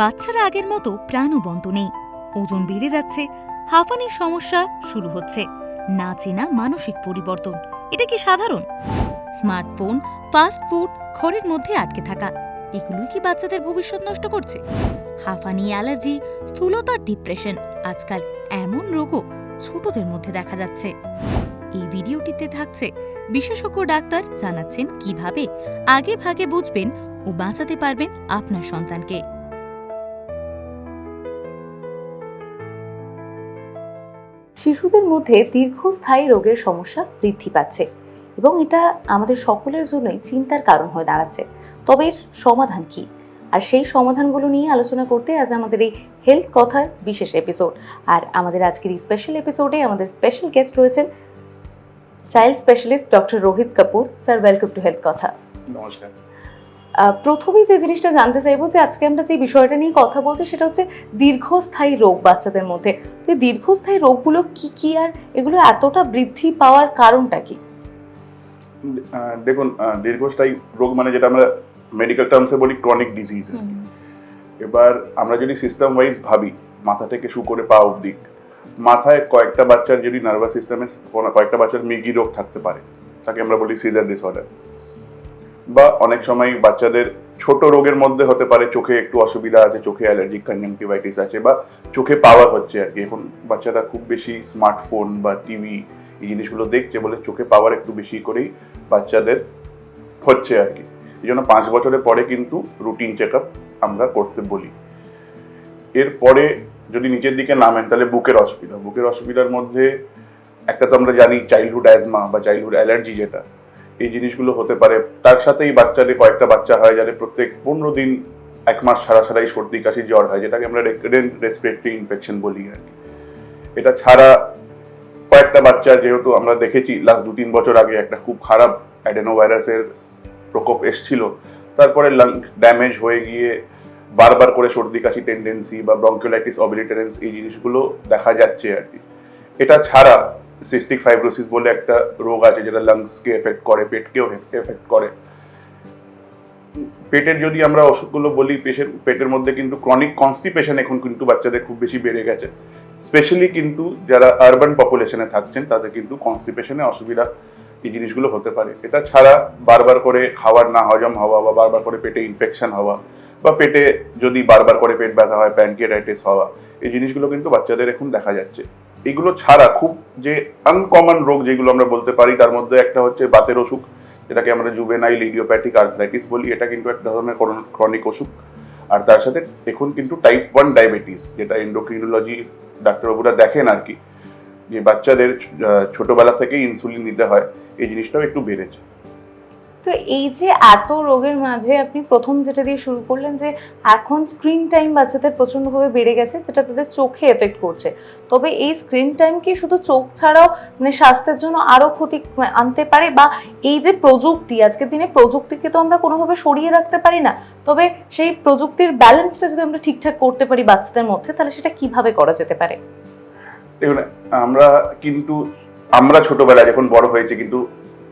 বাচ্চারা আগের মতো প্রাণবন্ত নেই। ওজন বেড়ে যাচ্ছে হাঁফানির সমস্যা শুরু হচ্ছে। না চেনা মানসিক পরিবর্তন, এটা কি সাধারণ? স্মার্টফোন, ফাস্ট ফুড মধ্যে আটকে থাকা, এগুলোই কি বাচ্চাদের ভবিষ্যৎ নষ্ট করছে? হাঁফানি অ্যালার্জি স্থূলতার ডিপ্রেশন, আজকাল এমন রোগও ছোটদের মধ্যে দেখা যাচ্ছে। এই ভিডিওটিতে থাকছে, বিশেষজ্ঞ ডাক্তার জানাচ্ছেন কীভাবে আগে ভাগে বুঝবেন ও বাঁচাতে পারবেন আপনার সন্তানকে। শিশুদের মধ্যে দীর্ঘস্থায়ী রোগের সমস্যা বৃদ্ধি পাচ্ছে এবং এটা আমাদের সকলের জন্যই চিন্তার কারণ হয়ে দাঁড়াচ্ছে। তবে এর সমাধান কি? আর সেই সমাধানগুলো নিয়ে আলোচনা করতে আজ আমাদের এই হেলথ কথার বিশেষ এপিসোড। আর আমাদের আজকের এই স্পেশাল এপিসোডে আমাদের স্পেশাল গেস্ট রয়েছেন child specialist doctor Rohit Kapoor. Sir welcome to health কথা নমস্কার। প্রথমেই যে জিনিসটা জানতে চাইব যে আজকে আমরা যে বিষয়টা নিয়ে কথা বলছি সেটা হচ্ছে দীর্ঘস্থায়ী রোগ বাচ্চাদের মধ্যে। তো এই দীর্ঘস্থায়ী রোগগুলো কি কি আর এগুলো এতটা বৃদ্ধি পাওয়ার কারণটা কি? দেখুন দীর্ঘস্থায়ী রোগ মানে যেটা আমরা মেডিকেল টার্মসে বলি ক্রনিক ডিজিজ এবার আমরা যদি সিস্টেম ওয়াইজ ভাবি মাথা থেকে শু করে পা অব্দি মাথায় কয়েকটা বাচ্চার যদি নার্ভাস সিস্টেমে কয়েকটা বাচ্চার মিগি রোগ থাকতে পারে তাকে আমরা বলি সিজার ডিসঅর্ডার বা অনেক সময় বাচ্চাদের ছোট রোগের মধ্যে হতে পারে, চোখে একটু অসুবিধা আছে, চোখে অ্যালার্জিক কনজাংটিভাইটিস আছে বা চোখে পাওয়ার হচ্ছে আর কি। এখন বাচ্চারা খুব বেশি স্মার্টফোন বা টিভি এই জিনিসগুলো দেখছে বলে চোখে পাওয়ার একটু বেশি করেই বাচ্চাদের হচ্ছে আর কি। এই জন্য পাঁচ বছরের পরে কিন্তু রুটিন চেক আমরা করতে বলি। এরপরে যদি নিচের দিকে নামেন, তাহলে বুকের অসুবিধা। বুকের অসুবিধার মধ্যে, একটা তো আমরা জানি চাইল্ডহুড অ্যাজমা বা চাইল্ডহুড অ্যালার্জি যেটা এই জিনিসগুলো হতে পারে। তার সাথেই বাচ্চাদের কয়েকটা বাচ্চা হয় যাদের প্রত্যেক পনেরো দিন, এক মাস সারা সারাই সর্দি, কাশি, জ্বর হয়, যেটাকে আমরা রেকারেন্ট রেসপিরেটরি ইনফেকশন বলি আর কি। এটা ছাড়া কয়েকটা বাচ্চা, যেহেতু আমরা দেখেছি লাস্ট দু তিন বছর আগে একটা খুব খারাপ অ্যাডেনো ভাইরাসের প্রকোপ এসছিল, তারপরে লাং ড্যামেজ হয়ে গিয়ে বারবার করে সর্দি, কাশি টেন্ডেন্সি বা ব্রঙ্কিওলাইটিস অবিলিটারেন্স এই জিনিসগুলো দেখা যাচ্ছে আর কি। এটা ছাড়া সিস্টিক ফাইব্রোসিস বলে একটা রোগ আছে যেটা লাংসকে এফেক্ট করে, পেটকেও এফেক্ট করে। পেটের যদি আমরা অসুখগুলো বলি, পেশের, পেটের মধ্যে কিন্তু ক্রনিক কনস্টিপেশন এখন কিন্তু বাচ্চাদের খুব বেশি বেড়ে গেছে। স্পেশালি কিন্তু যারা আরবান পপুলেশনে থাকছেন, তাদের কিন্তু কনস্টিপেশনে অসুবিধা এই জিনিসগুলো হতে পারে। এটা ছাড়া বারবার করে খাওয়ার না হজম হওয়া বা বারবার করে পেটে ইনফেকশন হওয়া বা পেটে যদি বারবার করে পেট ব্যথা হয় প্যানকিয়াটাইটিস হওয়া, এই জিনিসগুলো কিন্তু বাচ্চাদের এখন দেখা যাচ্ছে। এগুলো ছাড়া খুব যে আনকমন রোগ যেগুলো আমরা বলতে পারি, তার মধ্যে একটা হচ্ছে বাতের অসুখ, যেটাকে আমরা জুবেনাইল ইডিওপ্যাথিক আর্থ্রাইটিস বলি। এটা কিন্তু এক ধরনের ক্রনিক অসুখ। আর তার সাথে এখন কিন্তু টাইপ ওয়ান ডায়াবেটিস যেটা এন্ডোক্রিনোলজি ডাক্তারবাবুরা দেখেন আর কি। যে বাচ্চাদের ছোটবেলা থেকে ইনসুলিন নিতে হয়, এই জিনিসটাও একটু বেড়েছে। তো এই যে এত রোগের মাঝে আপনি প্রথম যেটা দিয়ে শুরু করলেন যে এখন স্ক্রিন টাইম বাচ্চাদের প্রচন্ডভাবে বেড়ে গেছে, যেটা তাদের চোখে এফেক্ট করছে। তবে এই স্ক্রিন টাইম কি শুধু চোখ ছাড়াও মানে স্বাস্থ্যের জন্য আরও ক্ষতি আনতে পারে? বা এই যে প্রযুক্তি, আজকের দিনে প্রযুক্তিকে তো আমরা কোনোভাবে সরিয়ে রাখতে পারি না। তবে সেই প্রযুক্তির ব্যালেন্সটা যদি আমরা ঠিকঠাক করতে পারি বাচ্চাদের মধ্যে, তাহলে সেটা কীভাবে করা যেতে পারে? দেখুন, আমরা কিন্তু, আমরা ছোটবেলায় যখন বড় হয়েছে, কিন্তু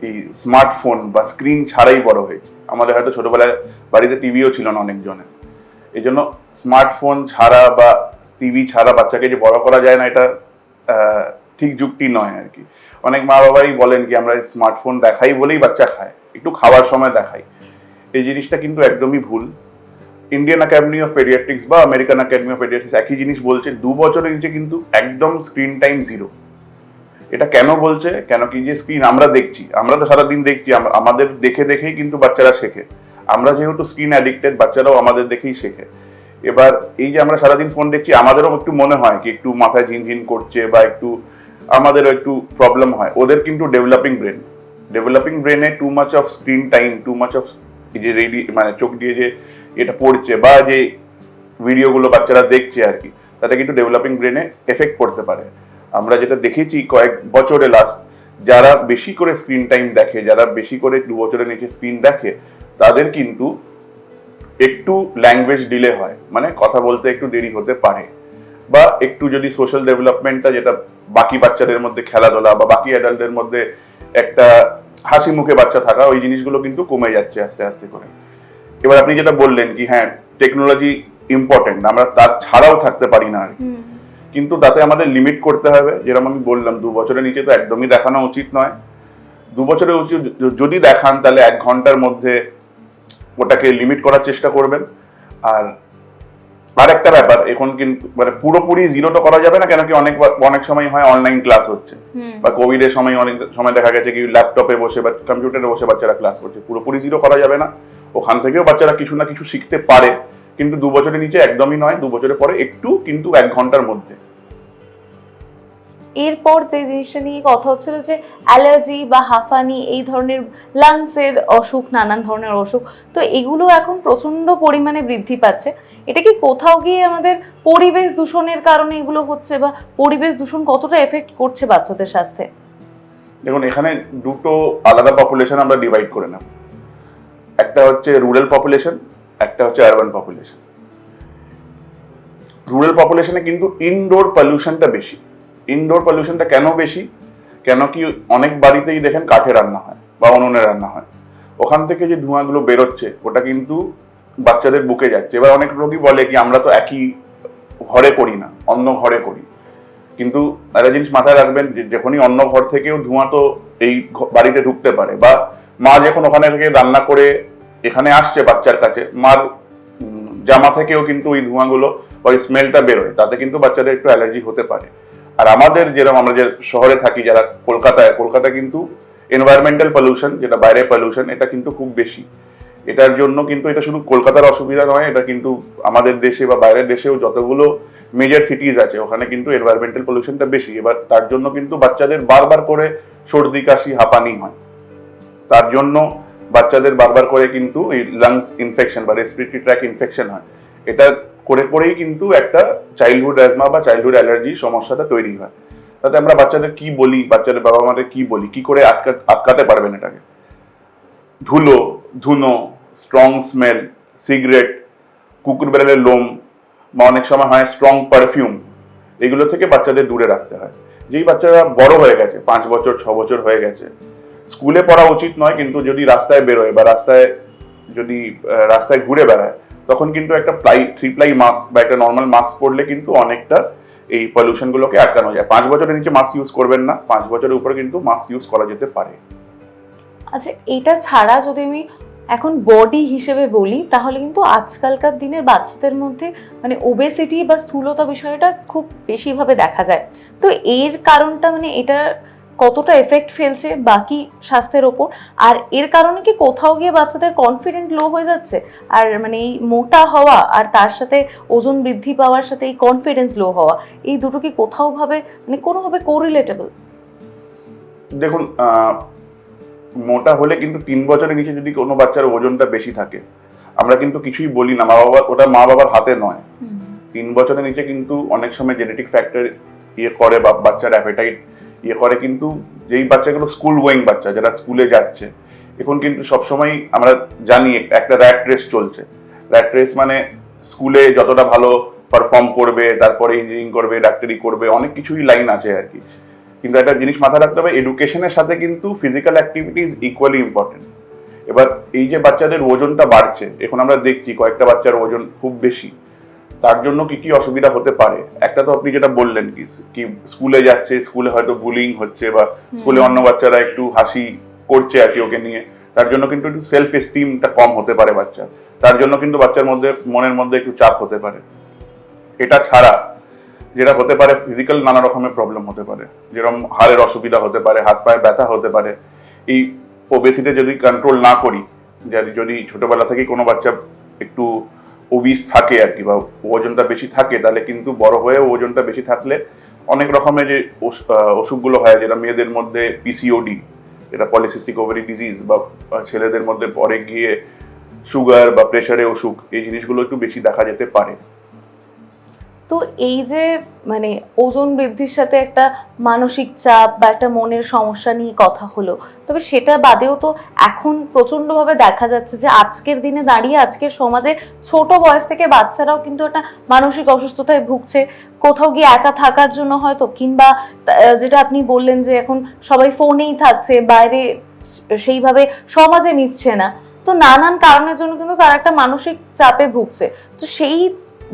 এই স্মার্টফোন বা স্ক্রিন ছাড়াই বড় হয়েছে। আমাদের হয়তো ছোটবেলায় বাড়িতে টিভিও ছিল না অনেকজনের। এই জন্য স্মার্টফোন ছাড়া বা টিভি ছাড়া বাচ্চাকে যে বড় করা যায় না, এটা ঠিক যুক্তি নয় আর কি। অনেক মা বাবাই বলেন কি, আমরা স্মার্টফোন দেখাই বলেই বাচ্চা খায়, একটু খাওয়ার সময় দেখাই। এই জিনিসটা কিন্তু একদমই ভুল। ইন্ডিয়ান একাডেমি অফ পেডিয়াট্রিক্স বা আমেরিকান একাডেমি অফ পেডিয়াট্রিক্স একই জিনিস বলছে, দু বছরের নিচে কিন্তু একদম স্ক্রিন টাইম জিরো এটা কেন বলছে? কেন কি যে স্ক্রিন আমরা দেখছি? আমরা তো সারাদিন দেখছি আমাদের দেখে দেখেই কিন্তু বাচ্চারা শেখে। আমরা যেহেতু স্ক্রিন অ্যাডিক্টেড বাচ্চারাও আমাদের দেখেই শেখে। এবার এই যে আমরা সারাদিন ফোন দেখছি, আমাদেরও একটু মনে হয় কি একটু মাথায় ঝিনঝিন করছে বা একটু আমাদেরও একটু প্রবলেম হয়। ওদের কিন্তু ডেভেলপিং ব্রেন ডেভেলপিং ব্রেনে too much of screen time too much of যে রেডি মানে চোখ দিয়ে যে এটা পড়ছে বা যে ভিডিওগুলো বাচ্চারা দেখছে আর কি, তাতে কিন্তু ডেভেলপিং ব্রেনে এফেক্ট পড়তে পারে। আমরা যেটা দেখেছি কয়েক বছরে লাস্ট যারা বেশি করে স্ক্রিন টাইম দেখে, যারা বেশি করে দু বছরের নিচে স্ক্রিন দেখে, তাদের কিন্তু একটু ল্যাঙ্গুয়েজ ডিলে হয়। মানে কথা বলতে একটু দেরি হতে পারে। বা একটু যদি সোশ্যাল ডেভেলপমেন্টটা যেটা বাকি বাচ্চাদের মধ্যে খেলাধুলা বা বাকি অ্যাডাল্টদের মধ্যে একটা হাসি মুখে বাচ্চা থাকা, ওই জিনিসগুলো কিন্তু কমে যাচ্ছে আস্তে আস্তে করে। এবার আপনি যেটা বললেন কি হ্যাঁ টেকনোলজি ইম্পর্টেন্ট আমরা তার ছাড়াও থাকতে পারি না আর। কিন্তু তাতে আমাদের লিমিট করতে হবে। যেরকম আমি বললাম দু বছরের নিচে তো একদমই দেখানো উচিত নয়। দু বছরের উচিত যদি দেখান তাহলে এক ঘণ্টার মধ্যে ওটাকে লিমিট করার চেষ্টা করবেন। আর আর একটা ব্যাপার এখন কিন্তু মানে পুরোপুরি জিরো তো করা যাবে না কেন কি অনেক অনেক সময় হয় অনলাইন ক্লাস হচ্ছে। বা কোভিড এর সময় অনেক সময় দেখা গেছে কি ল্যাপটপে বসে বা কম্পিউটারে বসে বাচ্চারা ক্লাস করছে। পুরোপুরি জিরো করা যাবে না। ওখান থেকেও বাচ্চারা কিছু না কিছু শিখতে পারে। কিন্তু দু বছরের নিচে একদমই নয় দু বছরের পরে একটু কিন্তু এক ঘণ্টার মধ্যে। এরপর যে জিনিসটা নিয়ে কথা হচ্ছিল যে অ্যালার্জি বা হাঁফানি এই ধরনের লাংসের অসুখ নানান ধরনের অসুখ তো এগুলো এখন প্রচণ্ড পরিমাণে বৃদ্ধি পাচ্ছে। এটা কি কোথাও গিয়ে আমাদের পরিবেশ দূষণের কারণে এগুলো হচ্ছে বা পরিবেশ দূষণ কতটা এফেক্ট করছে বাচ্চাদের স্বাস্থ্যে? দেখুন এখানে দুটো আলাদা পপুলেশন আমরা ডিভাইড করে নেব একটা হচ্ছে রুরাল পপুলেশন একটা হচ্ছে আরবান পপুলেশন রুরাল পপুলেশনে কিন্তু ইনডোর পলিউশনটা বেশি। ইনডোর পলিউশনটা কেন বেশি? কেন কি অনেক বাড়িতেই দেখেন কাঠে রান্না হয় বা উনুনে রান্না হয়। ওখান থেকে যে ধোঁয়াগুলো বেরোচ্ছে, ওটা কিন্তু বাচ্চাদের বুকে যাচ্ছে। এবার অনেক রোগী বলে কি, আমরা তো একই ঘরে করি না, অন্য ঘরে করি। কিন্তু একটা জিনিস মাথায় রাখবেন যে, যখনই অন্য ঘর থেকেও ধোঁয়া তো এই বাড়িতে ঢুকতে পারে বা মা যখন ওখানে থেকে রান্না করে এখানে আসছে বাচ্চার কাছে। মার জামা থেকেও কিন্তু ওই ধোঁয়াগুলো ওই স্মেলটা বেরোয়, তাতে কিন্তু বাচ্চাদের একটু অ্যালার্জি হতে পারে। আর আমাদের যেরকম আমরা যে শহরে থাকি, যারা কলকাতায়, কলকাতা কিন্তু এনভায়রনমেন্টাল পলিউশন যেটা বাইরে পলিউশন এটা কিন্তু খুব বেশি। এটার জন্য কিন্তু এটা শুধু কলকাতার অসুবিধা নয়, এটা কিন্তু আমাদের দেশে বা বাইরের দেশেও যতগুলো মেজর সিটিজ আছে, ওখানে কিন্তু এনভায়রনমেন্টাল পলিউশনটা বেশি। এবার তার জন্য কিন্তু বাচ্চাদের বারবার করে সর্দি, কাশি, হাঁপানি হয়। তার জন্য বাচ্চাদের বারবার করে কিন্তু এই লাংস ইনফেকশন বা রেসপিরেটরি ট্র্যাক ইনফেকশন হয়। এটা করে করেই কিন্তু একটা চাইল্ডহুড অ্যাজমা বা চাইল্ডহুড অ্যালার্জি সমস্যাটা তৈরি হয়। তাতে আমরা বাচ্চাদের কি বলি, বাচ্চাদের বাবা মাদের কি বলি, কি করে আটকা, আটকাতে পারবেন এটাকে? ধুলো, ধুনো স্ট্রং স্মেল সিগারেট কুকুর বেড়ালের লোম বা অনেক সময় হয় স্ট্রং পারফিউম এগুলো থেকে বাচ্চাদের দূরে রাখতে হয়। যেই বাচ্চারা বড় হয়ে গেছে, পাঁচ বছর, ছ বছর হয়ে গেছে স্কুলে পড়া উচিত নয়, কিন্তু যদি রাস্তায় বেরোয় বা রাস্তায় যদি রাস্তায় ঘুরে বেড়ায়, তখন কিন্তু একটা প্লাই থ্রি প্লাই মাস্ক বা একটা নর্মাল মাস্ক পরলে কিন্তু অনেকটা এই পলিউশনগুলোকে আটকানো যায়। পাঁচ বছরের নিচে মাস্ক ইউজ করবেন না, পাঁচ বছরের উপরে কিন্তু মাস্ক ইউজ করা যেতে পারে। আচ্ছা এটা ছাড়া যদি আমি এখন বডি হিসেবে বলি, তাহলে কিন্তু আজকালকার দিনের বাচ্চাদের মধ্যে মানে ওবেসিটি বা স্থূলতা বিষয়টা খুব বেশিভাবে দেখা যায়। তো এর কারণটা মানে এটা কতটা এফেক্ট ফেলছে বাকি স্বাস্থ্যের ওপর? আর এর কারণে কি কোথাও গিয়ে বাচ্চাদের কনফিডেন্ট লো হয়ে যাচ্ছে? আর মানে এই মোটা হওয়া আর তার সাথে ওজন বৃদ্ধি পাওয়ার সাথে এই কনফিডেন্স লো হওয়া এই দুটো কি কোথাও ভাবে মানে কোনোভাবে কোরিলেটেবল দেখুন মোটা হলে কিন্তু তিন বছরের নিচে যদি কোনো বাচ্চার ওজনটা বেশি থাকে আমরা কিন্তু কিছুই বলি না মা বাবা ওটা মা বাবার হাতে নয়। তিন বছরের নিচে কিন্তু অনেক সময় জেনেটিক ফ্যাক্টর ইয়ে করে বা বাচ্চার অ্যাপেটাইট ইয়ে করে কিন্তু যেই বাচ্চাগুলো স্কুল গোয়িং বাচ্চা, যারা স্কুলে যাচ্ছে, এখন কিন্তু সবসময় আমরা জানি একটা র্যাট রেস চলছে। র্যাট রেস মানে স্কুলে যতটা ভালো পারফর্ম করবে, তারপরে ইঞ্জিনিয়ারিং করবে, ডাক্তারি করবে, অনেক কিছুই লাইন আছে আর কি। কিন্তু একটা জিনিস মাথায় রাখতে হবে এডুকেশনের সাথে কিন্তু ফিজিক্যাল অ্যাক্টিভিটিস ইকুয়ালি ইম্পর্টেন্ট এবার এই যে বাচ্চাদের ওজনটা বাড়ছে, এখন আমরা দেখছি কয়েকটা বাচ্চার ওজন খুব বেশি। তার জন্য কি কি অসুবিধা হতে পারে? একটা তো আপনি যেটা বললেন কি কি স্কুলে যাচ্ছে স্কুলে হয়তো বুলিং হচ্ছে বা স্কুলে অন্য বাচ্চারা একটু হাসি করছে আর কি ওকে নিয়ে। তার জন্য কিন্তু একটু সেলফ এস্টিমটা কম হতে পারে বাচ্চার। তার জন্য কিন্তু বাচ্চার মধ্যে মনের মধ্যে একটু চাপ হতে পারে। এটা ছাড়া যেটা হতে পারে ফিজিক্যাল নানা রকমের প্রবলেম হতে পারে। যেরকম হাড়ের অসুবিধা হতে পারে হাত পায়ে ব্যথা হতে পারে। এই ওবেসিটি যদি কন্ট্রোল না করি যদি যদি ছোটবেলা থেকে কোনো বাচ্চা একটু ওবিস থাকে আর কি, বা ওজনটা বেশি থাকে, তাহলে কিন্তু বড় হয়ে ওজনটা বেশি থাকলে অনেক রকমের যে অসুখগুলো হয়, যেটা মেয়েদের মধ্যে পিসিওডি এটা পলিসিস্টিক ওভারি ডিজিজ বা ছেলেদের মধ্যে পরে গিয়ে সুগার বা প্রেশারে অসুখ, এই জিনিসগুলো একটু বেশি দেখা যেতে পারে। তো এই যে মানে ওজন বৃদ্ধির সাথে একটা মানসিক চাপ বা একটা মনের সমস্যা নিয়ে কথা হলো, তবে সেটা বাদেও তো এখন প্রচন্ডভাবে দেখা যাচ্ছে যে আজকের দিনে দাঁড়িয়ে আজকের সমাজে ছোট বয়স থেকে বাচ্চারাও কিন্তু একটা মানসিক অসুস্থতায় ভুগছে। কোথাও গিয়ে একা থাকার জন্য হয়তো, কিংবা যেটা আপনি বললেন যে এখন সবাই ফোনেই থাকছে, বাইরে সেইভাবে সমাজে মিশছে না। তো নানান কারণের জন্য কিন্তু তারা একটা মানসিক চাপে ভুগছে। তো সেই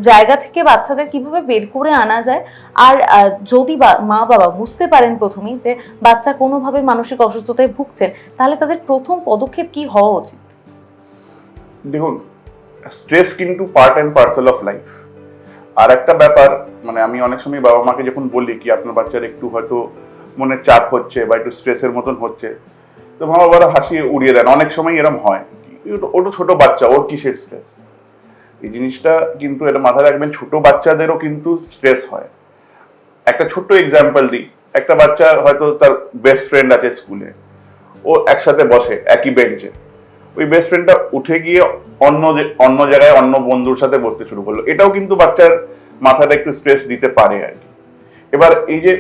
জায়গা থেকে বাচ্চাদের কীভাবে বের করে আনা যায়? আর যদি মা বাবা বুঝতে পারেন প্রথমেই যে বাচ্চা কোনোভাবে মানসিক অসুস্থতায় ভুগছেন তাহলে তাদের প্রথম পদক্ষেপ কি হওয়া উচিত? দেখুন স্ট্রেস কিন্তু part and parcel of life আর একটা ব্যাপার মানে আমি অনেক সময় বাবা মাকে যখন বলি কি, আপনার বাচ্চার একটু হয়তো মনের চাপ হচ্ছে বা একটু স্ট্রেসের মতন হচ্ছে, তো মা বাবারা হাসিয়ে উড়িয়ে দেন। অনেক সময় এরম হয়। ও তো ছোট বাচ্চা, ওর কিসের স্ট্রেস এই জিনিসটা কিন্তু এটা মাথায় রাখবেন, ছোট বাচ্চাদেরও কিন্তু স্ট্রেস হয়। একটা ছোট্ট এক্সাম্পল দিই। একটা বাচ্চা হয়তো তার বেস্ট ফ্রেন্ড আছে স্কুলে ও একসাথে বসে, একই বেঞ্চে ওই বেস্ট ফ্রেন্ডটা উঠে গিয়ে অন্য অন্য জায়গায় অন্য বন্ধুর সাথে বসতে শুরু করল। এটাও কিন্তু বাচ্চার মাথাটা একটু স্ট্রেস দিতে পারে আর কি। এবার এই যে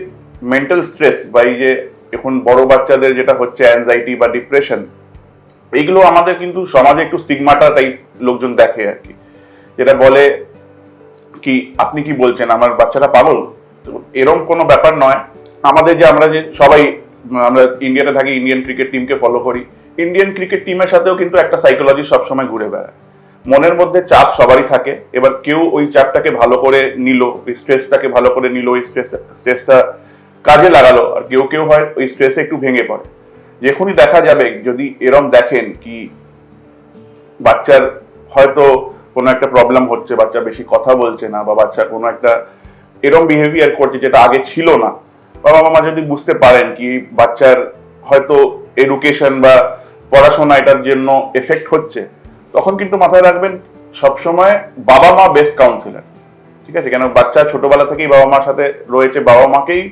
মেন্টাল স্ট্রেস বা এই যে এখন বড় বাচ্চাদের যেটা হচ্ছে অ্যাংজাইটি বা ডিপ্রেশন এইগুলো আমাদের কিন্তু সমাজে একটু স্টিগমাটা টাইপ লোকজন দেখে আর কি। যেটা বলে কি, আপনি কি বলছেন, আমার বাচ্চাটা পাগল? তো এরকম কোনো ব্যাপার নয়। আমাদের যে আমরা যে সবাই, আমরা ইন্ডিয়াতে থাকি, ইন্ডিয়ান ক্রিকেট টিমকে ফলো করি। ইন্ডিয়ান ক্রিকেট টিমের সাথেও কিন্তু একটা সাইকোলজি সবসময় ঘুরে বেড়ায়। মনের মধ্যে চাপ সবারই থাকে। এবার কেউ ওই চাপটাকে ভালো করে নিল, ওই স্ট্রেসটাকে ভালো করে নিল, ওই স্ট্রেস স্ট্রেসটা কাজে লাগালো, আর কেউ কেউ হয় ওই স্ট্রেসে একটু ভেঙে পড়ে। যখনই দেখা যাবে, যদি এরম দেখেন কি বাচ্চার হয়তো কোনো একটা প্রবলেম হচ্ছে, বাচ্চা বেশি কথা বলছে না, বা বাচ্চা কোনো একটা এরম বিহেভিয়ার করছে যেটা আগে ছিল না। বাবা মামা যদি বুঝতে পারেন কি বাচ্চার হয়তো এডুকেশন বা পড়াশোনা এটার জন্য এফেক্ট হচ্ছে। তখন কিন্তু মাথায় রাখবেন, সবসময় বাবা মা বেস্ট কাউন্সিলার ঠিক আছে? কেন? বাচ্চা ছোটবেলা থেকেই বাবা মার সাথে রয়েছে বাবা মাকেই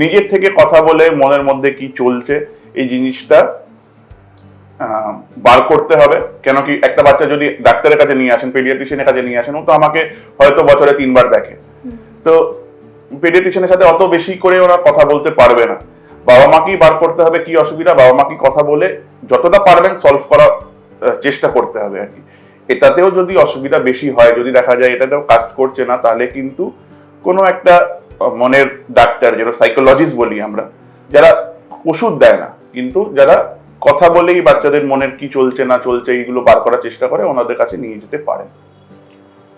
নিজের থেকে কথা বলে মনের মধ্যে কি চলছে, এই জিনিসটা বার করতে হবে। কেন কি একটা বাচ্চা যদি ডাক্তারের কাছে নিয়ে আসেন পেডিয়াট্রিশিয়ানের কাছে নিয়ে আসেন ও তো আমাকে হয়তো বছরে তিনবার দেখে। তো পেডিয়াট্রিশিয়ানের সাথে অত বেশি করে ওরা কথা বলতে পারবে না। বাবা মাকেই বার করতে হবে কি অসুবিধা বাবা মাকে কথা বলে যতটা পারবেন সলভ করার চেষ্টা করতে হবে আর কি। এটাতেও যদি অসুবিধা বেশি হয় যদি দেখা যায় এটাতেও কাজ করছে না তাহলে কিন্তু কোনো একটা মনের ডাক্তার যেটা সাইকোলজিস্ট বলি আমরা যারা ওষুধ দেয় না কিন্তু যারা কথা বলেই বাচ্চাদের মনের কি চলছে, না চলছে, এইগুলো বার করার চেষ্টা করে, ওনাদের কাছে নিয়ে যেতে পারেন।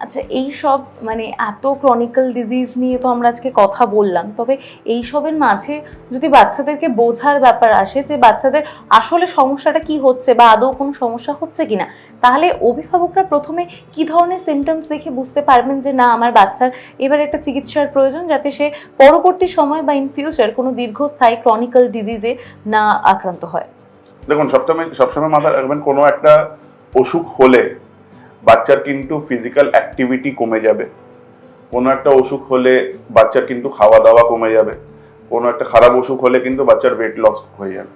আচ্ছা এই সব মানে এত ক্রনিক্যাল ডিজিজ নিয়ে তো আমরা আজকে কথা বললাম, তবে এই সবের মাঝে যদি বাচ্চাদেরকে বোঝার ব্যাপার আসে যে বাচ্চাদের আসলে সমস্যাটা কি হচ্ছে বা আদৌ কোনো সমস্যা হচ্ছে কিনা, তাহলে অভিভাবকরা প্রথমে কি ধরনের সিমটমস দেখে বুঝতে পারবেন যে না, আমার বাচ্চার এবার একটা চিকিৎসার প্রয়োজন যাতে সে পরবর্তী সময় বা ইন ফিউচার কোনো দীর্ঘস্থায়ী ক্রনিক্যাল ডিজিজে না আক্রান্ত হয়। দেখুন সবসময় সবসময় মাথায় রাখবেন কোনো একটা অসুখ হলে বাচ্চার কিন্তু ফিজিক্যাল অ্যাক্টিভিটি কমে যাবে। কোনো একটা অসুখ হলে বাচ্চার কিন্তু খাওয়া দাওয়া কমে যাবে। কোনো একটা খারাপ অসুখ হলে কিন্তু বাচ্চার ওয়েট লস হয়ে যাবে।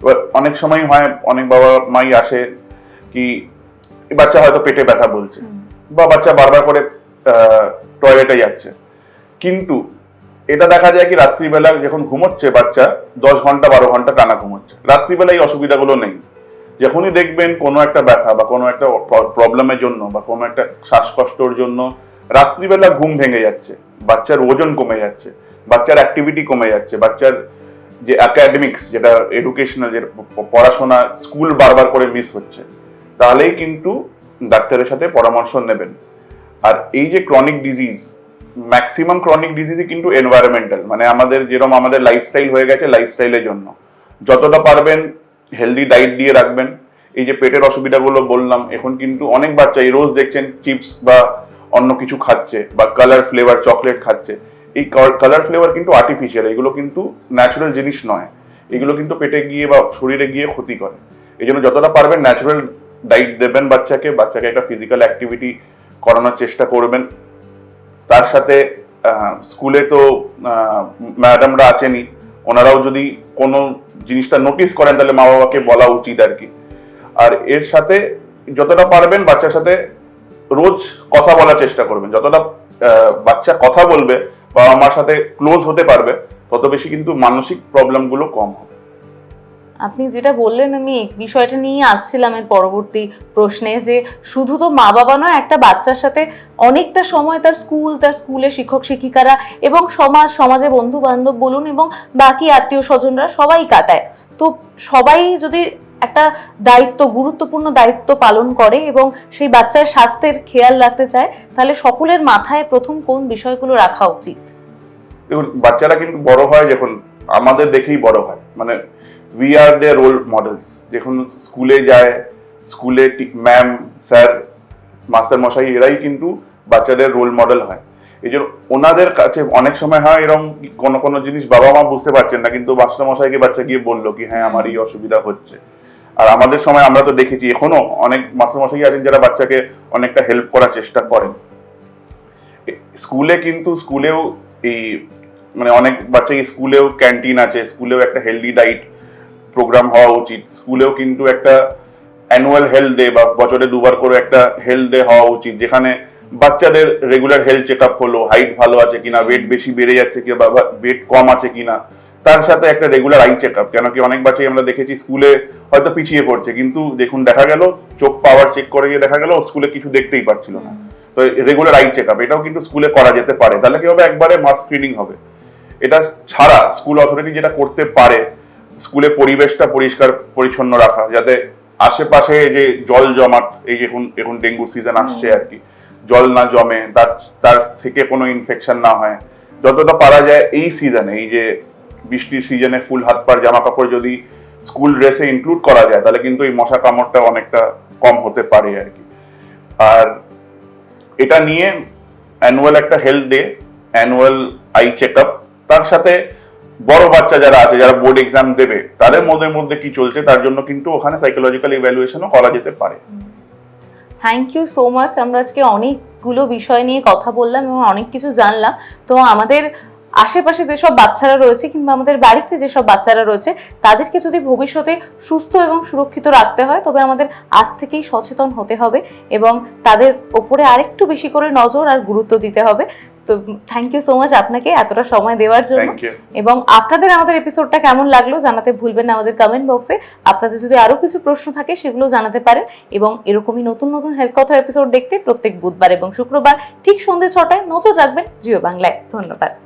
এবার অনেক সময় হয় অনেক বাবা মাই আসে কি বাচ্চা হয়তো পেটে ব্যথা বলছে বা বাচ্চা বারবার করে টয়লেটে যাচ্ছে। কিন্তু এটা দেখা যায় কি রাত্রিবেলা যখন ঘুমোচ্ছে বাচ্চা দশ ঘণ্টা, বারো ঘণ্টা টানা ঘুমোচ্ছে। রাত্রিবেলা এই অসুবিধাগুলো নেই। যখনই দেখবেন কোনো একটা ব্যথা বা কোনো একটা প্রবলেমের জন্য বা কোনো একটা শ্বাসকষ্টর জন্য রাত্রিবেলা ঘুম ভেঙে যাচ্ছে, বাচ্চার ওজন কমে যাচ্ছে, বাচ্চার অ্যাক্টিভিটি কমে যাচ্ছে, বাচ্চার যে একাডেমিক্স যেটা এডুকেশনাল যে পড়াশোনা স্কুল বারবার করে মিস হচ্ছে, তাহলেই কিন্তু ডাক্তারের সাথে পরামর্শ নেবেন। আর এই যে ক্রনিক ডিজিজ ম্যাক্সিমাম ক্রনিক ডিজিজই কিন্তু এনভায়রনমেন্টাল মানে আমাদের যেরকম আমাদের লাইফস্টাইল হয়ে গেছে লাইফস্টাইলের জন্য। যতটা পারবেন হেলদি ডায়েট দিয়ে রাখবেন। এই যে পেটের অসুবিধাগুলো বললাম, এখন কিন্তু অনেক বাচ্চা এই রোজ দেখছেন চিপস বা অন্য কিছু খাচ্ছে, বা কালার ফ্লেভার চকলেট খাচ্ছে। এই কালার ফ্লেভার কিন্তু আর্টিফিশিয়াল এগুলো কিন্তু ন্যাচারাল জিনিস নয়। এগুলো কিন্তু পেটে গিয়ে বা শরীরে গিয়ে ক্ষতি করে। এই জন্য যতটা পারবেন ন্যাচারাল ডাইট দেবেন বাচ্চাকে বাচ্চাকে একটা ফিজিক্যাল অ্যাক্টিভিটি করানোর চেষ্টা করবেন। তার সাথে স্কুলে তো ম্যাডামরা আছেনই। ওনারাও যদি কোনো জিনিসটা নোটিস করেন, তাহলে মা বাবাকে বলা উচিত আর কি। আর এর সাথে যতটা পারবেন বাচ্চার সাথে রোজ কথা বলার চেষ্টা করবেন। যতটা বাচ্চা কথা বলবে বাবা মার সাথে ক্লোজ হতে পারবে, তত বেশি কিন্তু মানসিক প্রবলেমগুলো কম হবে। আপনি যেটা বললেন, আমি এই বিষয়টা নিয়ে আসছিলাম এর পরবর্তী প্রশ্নে যে শুধু তো মা বাবা নয়, একটা বাচ্চার সাথে অনেকটা সময় তার স্কুল, তার স্কুলে শিক্ষক, শিক্ষিকারা এবং সমাজ, সমাজে বন্ধু বান্ধব বলুন এবং বাকি আত্মীয় স্বজনরা সবাই কাটায়। তো সবাই যদি একটা দায়িত্ব, গুরুত্বপূর্ণ দায়িত্ব পালন করে এবং সেই বাচ্চার স্বাস্থ্যের খেয়াল রাখতে চায়, তাহলে সকলের মাথায় প্রথম কোন বিষয়গুলো রাখা উচিত? দেখুন, বাচ্চারা কিন্তু বড় হয় যখন আমাদের দেখেই বড় হয়। মানে we are the role models যখন স্কুলে যায় স্কুলে ম্যাম স্যার মাস্টার মশাই, এরাই কিন্তু বাচ্চাদের রোল মডেল হয়। এই জন্য ওনাদের কাছে অনেক সময় হয় এরকম কোনো কোনো জিনিস বাবা মা বুঝতে পারছেন না, কিন্তু মাস্টার মশাইকে বাচ্চা গিয়ে বলল কি হ্যাঁ আমার এই অসুবিধা হচ্ছে। আর আমাদের সময় আমরা তো দেখেছি, এখনও অনেক মাস্টার মশাই আছেন যারা বাচ্চাকে অনেকটা হেল্প করার চেষ্টা করেন। স্কুলে কিন্তু স্কুলেও এই মানে অনেক বাচ্চা স্কুলেও ক্যান্টিন আছে স্কুলেও একটা হেলদি ডাইট প্রোগ্রাম হওয়া উচিত। স্কুলেও কিন্তু একটা অ্যানুয়াল হেলথ ডে বা বছরে দুবার করে একটা হেলথ ডে হওয়া উচিত, যেখানে বাচ্চাদের রেগুলার হেলথ চেক আপ হলো হাইট ভালো আছে কিনা ওয়েট বেশি বেড়ে যাচ্ছে কি বা ওয়েট কম আছে কিনা, তার সাথে একটা রেগুলার আই চেক আপ কেন কি অনেক বাচ্চাই আমরা দেখেছি স্কুলে হয়তো পিছিয়ে পড়ছে, কিন্তু দেখুন, দেখা গেল, চোখ পাওয়ার চেক করে গিয়ে দেখা গেল স্কুলে কিছু দেখতেই পাচ্ছিল না। তো রেগুলার আই চেক আপ এটাও কিন্তু স্কুলে করা যেতে পারে। তাহলে কি হবে? একবারে মাস স্ক্রিনিং হবে। এটা ছাড়া স্কুল অথরিটি যেটা করতে পারে স্কুলে পরিবেশটা পরিষ্কার পরিচ্ছন্ন রাখা যাতে আশেপাশে যে জল জমাট এই যে এখন এখন ডেঙ্গু সিজন আসছে আর কি জল না জমে তার তার থেকে কোনো ইনফেকশন না হয় যতটা পারা যায় এই সিজনে এই যে বৃষ্টির সিজনে ফুল হাত পার জামা কাপড় যদি স্কুল ড্রেসে ইনক্লুড করা যায় তাহলে কিন্তু এই মশা কামড়টা অনেকটা কম হতে পারে আর কি। আর এটা নিয়ে অ্যানুয়াল একটা health day annual eye check up তার সাথে বড় বাচ্চা যারা আছে, যারা বোর্ড এক্সাম দেবে, তাদের মধ্যে মধ্যে কি চলছে? তার জন্য কিন্তু ওখানে সাইকোলজিক্যাল ইভ্যালুয়েশনও করা যেতে পারে। থ্যাংক ইউ সো মাচ আমরা আজকে অনেকগুলো বিষয় নিয়ে কথা বললাম এবং অনেক কিছু জানলাম। তো আমাদের আশেপাশে যেসব বাচ্চারা রয়েছে কিংবা আমাদের বাড়িতে যেসব বাচ্চারা রয়েছে, তাদেরকে যদি ভবিষ্যতে সুস্থ এবং সুরক্ষিত রাখতে হয়, তবে আমাদের আজ থেকেই সচেতন হতে হবে এবং তাদের ওপরে আরেকটু বেশি করে নজর আর গুরুত্ব দিতে হবে। তো থ্যাংক ইউ সো মাচ আপনাকে এতটা সময় দেওয়ার জন্য। এবং আপনাদের আমাদের এপিসোডটা কেমন লাগল জানাতে ভুলবেন না আমাদের কমেন্ট বক্সে আপনাদের যদি আরও কিছু প্রশ্ন থাকে সেগুলো জানাতে পারেন এবং এরকমই নতুন নতুন হেলথ কথার এপিসোড দেখতে প্রত্যেক বুধবার এবং শুক্রবার ঠিক সন্ধ্যে ছটায় নজর রাখবেন জিও বাংলায়। ধন্যবাদ।